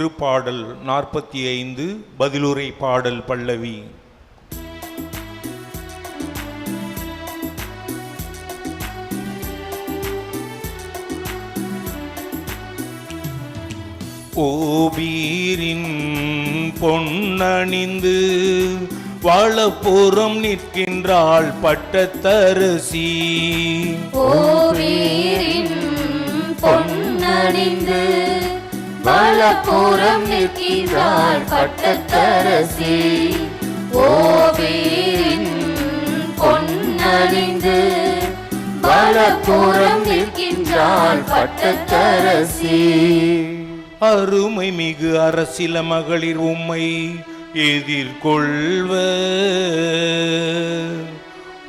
திருப்பாடல் நாற்பத்தி ஐந்து பதிலுரை பாடல் பல்லவி. ஓபீரின் பொன்னணிந்து வளப்புறம் நிற்கின்றாள் பட்டத்தரசி. ஓ வலப்புறம் நிற்கின்றாள் பட்டத்தரசி. ஓவீரின் பொன்னணிந்து வலப்புறம் நிற்கின்றாள் பட்டத்தரசி. அருமை மிகு அரசில மகளிர் உம்மை எதிர்கொள்வ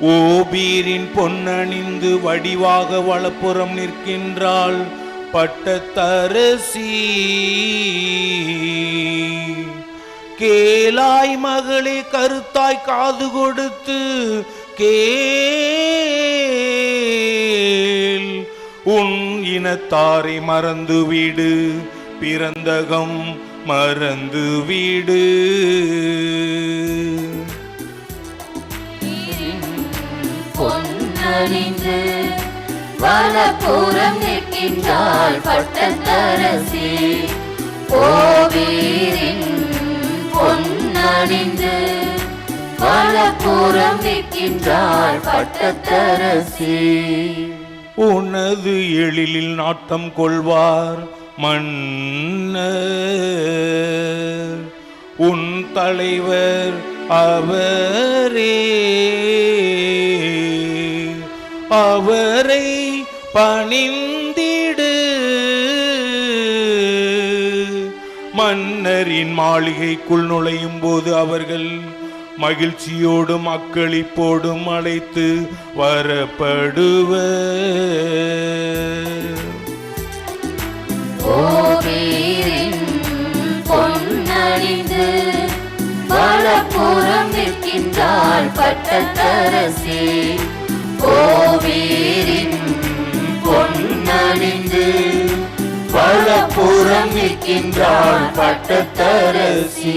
ஓபீரின் பொன்னணிந்து வடிவாக வளப்புறம் நிற்கின்றாள் பட்டத்தரசி கேலாய் மகளே கருத்தாய் காது கொடுத்து கேள். உன் இனத்தாரை மறந்து வீடு பிறந்தகம் மறந்து வீடு. பொன்னறிந்து வனப்புறம் நிற்கின்றாள் பட்டத்தரசி. கோவீரின் பொன்னணிந்து வனப்புறம் நிற்கின்றாள் பட்டத்தரசி. உனது எழிலில் நாட்டம் கொள்வார் மன்ன உன் தலைவர் அவரே. அவரை பணிந்திடு. மன்னரின் மாளிகைக்குள் நுழையும் போது அவர்கள் மகிழ்ச்சியோடும் அக்களிப்போடும் அழைத்து வரப்படுவர். ஓவீரின் பொன்னணிந்து வலப்புறம் நிற்கின்றாள் பட்டத்தரசி. கோவீரின் புறம் நிற்கின்றாள் பட்டத்தரசி